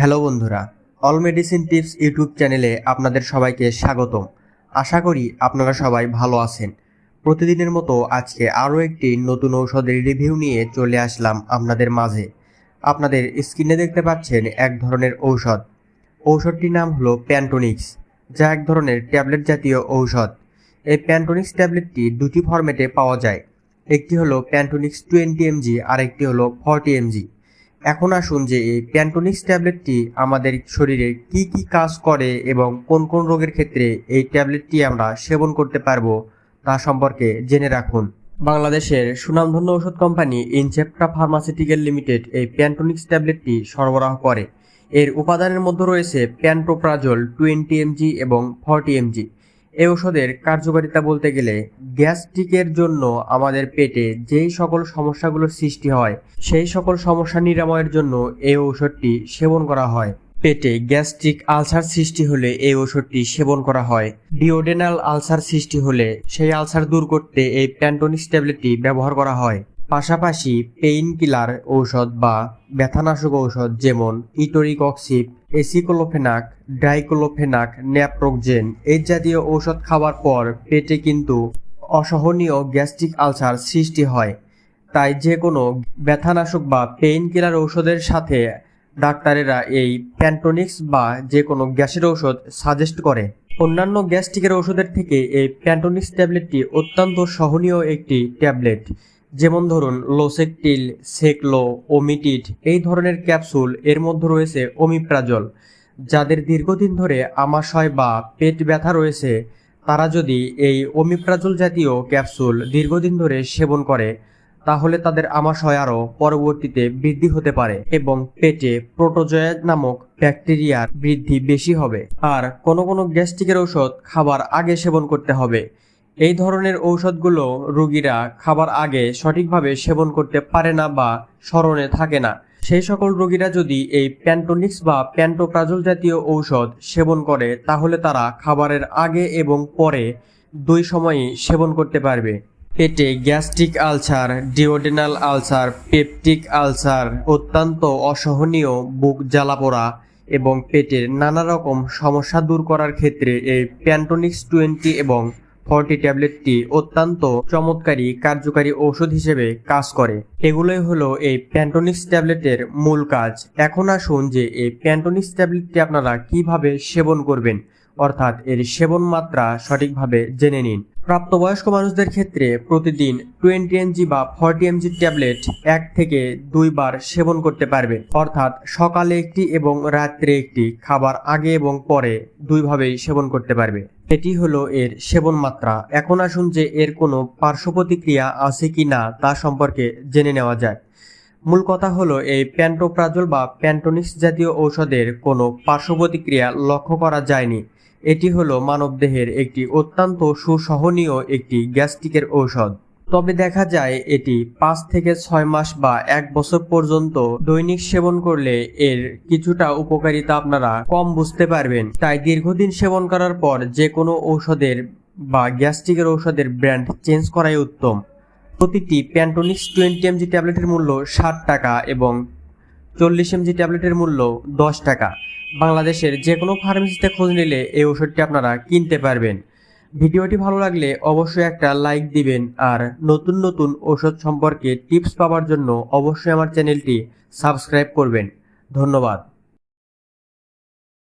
Hello বন্ধুরা, all medicine tips YouTube চ্যানেলে আপনাদের সবাইকে স্বাগতম। আশা করি আপনারা সবাই ভালো আছেন। প্রতিদিনের মতো আজকে আরও একটি নতুন ঔষধের রিভিউ নিয়ে চলে আসলাম আপনাদের মাঝে। আপনাদের স্ক্রিনে দেখতে পাচ্ছেন এক ধরনের ঔষধ। ঔষধটির নাম হলো প্যান্টোনিক্স, যা এক ধরনের ট্যাবলেট জাতীয় ঔষধ। এই প্যান্টোনিক্স ট্যাবলেটটি দুটি ফরম্যাটে পাওয়া যায়। একটি হলো প্যান্টোনিক্স টোয়েন্টি এমজি আর একটি হলো ফর্টি এমজি। এখন আসুন যে এই প্যান্টোনিক্স ট্যাবলেটটি আমাদের শরীরে কি কি কাজ করে এবং কোন কোন রোগের ক্ষেত্রে এই ট্যাবলেটটি আমরা সেবন করতে পারব তা সম্পর্কে জেনে রাখুন। বাংলাদেশের সুনামধন্য ওষুধ কোম্পানি ইনচেপ্টা ফার্মাসিউটিক্যাল লিমিটেড এই প্যান্টোনিক্স ট্যাবলেটটি সরবরাহ করে। এর উপাদানের মধ্যে রয়েছে প্যান্টোপ্রাজল টোয়েন্টি এমজি এবং ফর্টি এমজি। এই ওষুধের কার্যকারিতা বলতে গেলে গ্যাস্ট্রিকের জন্য আমাদের পেটে যেই সকল সমস্যাগুলোর সৃষ্টি হয়, সেই সকল সমস্যা নিরাময়ের জন্য এই ঔষধটি সেবন করা হয়। পেটে গ্যাস্ট্রিক আলসার সৃষ্টি হলে এই ওষুধটি সেবন করা হয়। ডিওডেনাল আলসার সৃষ্টি হলে সেই আলসার দূর করতে এই প্যান্টোনিক্স ট্যাবলেটটি ব্যবহার করা হয়। পাশাপাশি পেইন কিলার ঔষধ বা ব্যথানাশক ঔষধ যেমন ইটোরিকক্সিপ, এসিকোলোফেনাক, ডাইক্লোফেনাক ন্যাপ্রোকজেন এই জাতীয় ঔষধ খাওয়ার পর পেটে কিন্তু অসহনীয় গ্যাস্ট্রিক আলসার সৃষ্টি হয়। তাই যে কোনো ব্যথানাশক বা পেইন কিলার ঔষধের সাথে ডাক্তারেরা এই প্যান্টোনিক্স বা যে কোনো গ্যাসের ঔষধ সাজেস্ট করে। অন্যান্য গ্যাস্ট্রিকের ওষুধের থেকে এই প্যান্টোনিক্স ট্যাবলেটটি অত্যন্ত সহনীয় একটি ট্যাবলেট। যেমন ধরুন, লোসেকটিল, সেকলো, ওমিটিড, এই ধরনের ক্যাপসুল, এর মধ্যে রয়েছে ওমিপ্রাজল। যাদের দীর্ঘদিন ধরে আমাশয় বা পেট ব্যথা রয়েছে, তারা যদি এই ওমিপ্রাজল জাতীয় ক্যাপসুল দীর্ঘদিন ধরে সেবন করে, তাহলে তাদের আমাশয় আরও পরবর্তীতে বৃদ্ধি হতে পারে এবং পেটে প্রোটোজয়া নামক ব্যাকটেরিয়ার বৃদ্ধি বেশি হবে। আর কোনো কোনো গ্যাস্ট্রিকের ঔষধ খাবার আগে সেবন করতে হবে। এই ধরনের ঔষধগুলো রোগীরা খাবার আগে সঠিকভাবে সেবন করতে পারে না বা স্মরণে থাকে না। সেই সকল রোগীরা যদি এই প্যান্টোনিক্স বা প্যান্টোপ্রাজল জাতীয় ঔষধ সেবন করে, তাহলে তারা খাবারের আগে এবং পরে দুই সময়ই সেবন করতে পারবে। পেটে gastric ulcer, duodenal ulcer, peptic ulcer, অত্যন্ত অসহনীয় বুক জ্বালাপোড়া এবং পেটের নানা রকম সমস্যা দূর করার ক্ষেত্রে এই প্যান্টোনিক্স টোয়েন্টি এবং ফর্টি ট্যাবলেটটি অত্যন্ত চমৎকারী, কার্যকারী ঔষধ হিসেবে কাজ করে। এগুলোই হলো এই প্যান্টোনিক্স ট্যাবলেটের মূল কাজ। এখন আসুন যে এই প্যান্টোনিক্স ট্যাবলেটটি আপনারা কীভাবে সেবন করবেন, অর্থাৎ এর সেবন মাত্রা সঠিকভাবে জেনে নিন। প্রাপ্তবয়স্ক মানুষদের ক্ষেত্রে প্রতিদিন টোয়েন্টি এমজি বা ফর্টি এমজি ট্যাবলেট এক থেকে দুইবার সেবন করতে পারবে অর্থাৎ সকালে একটি এবং রাত্রে একটি, খাবার আগে এবং পরে দুইভাবেই সেবন করতে পারবে। এটি হলো এর সেবন মাত্রা। এখন আসুন যে এর কোনো পার্শ্ব প্রতিক্রিয়া আছে কি না তা সম্পর্কে জেনে নেওয়া যায় মূল কথা হলো এই প্যান্টোপ্রাজল বা প্যান্টোনিক্স জাতীয় ঔষধের কোনো পার্শ্ব প্রতিক্রিয়া লক্ষ্য করা যায়নি। এটি হলো মানবদেহের একটি অত্যন্ত সুসহনীয় একটি গ্যাস্ট্রিকের ঔষধ। তবে দেখা যায় এটি পাঁচ থেকে ছয় মাস বা এক বছর পর্যন্ত দৈনিক সেবন করলে এর কিছুটা উপকারিতা আপনারা কম বুঝতে পারবেন। তাই দীর্ঘদিন সেবন করার পর যে কোনো ঔষধের বা গ্যাস্ট্রিকের ঔষধের ব্র্যান্ড চেঞ্জ করাই উত্তম। প্রতিটি প্যান্টোনিক্স টোয়েন্টি এমজি ট্যাবলেটের মূল্য ষাট টাকা এবং চল্লিশ এমজি ট্যাবলেটের মূল্য দশ টাকা। বাংলাদেশের যে কোনো ফার্মেসিতে খোঁজ নিলে এই ওষুধটি আপনারা কিনতে পারবেন। ভিডিওটি ভালো লাগলে অবশ্যই একটা লাইক দিবেন আর নতুন নতুন ওষুধ সম্পর্কে টিপস পাওয়ার জন্য অবশ্যই আমার চ্যানেলটি সাবস্ক্রাইব করবেন। ধন্যবাদ।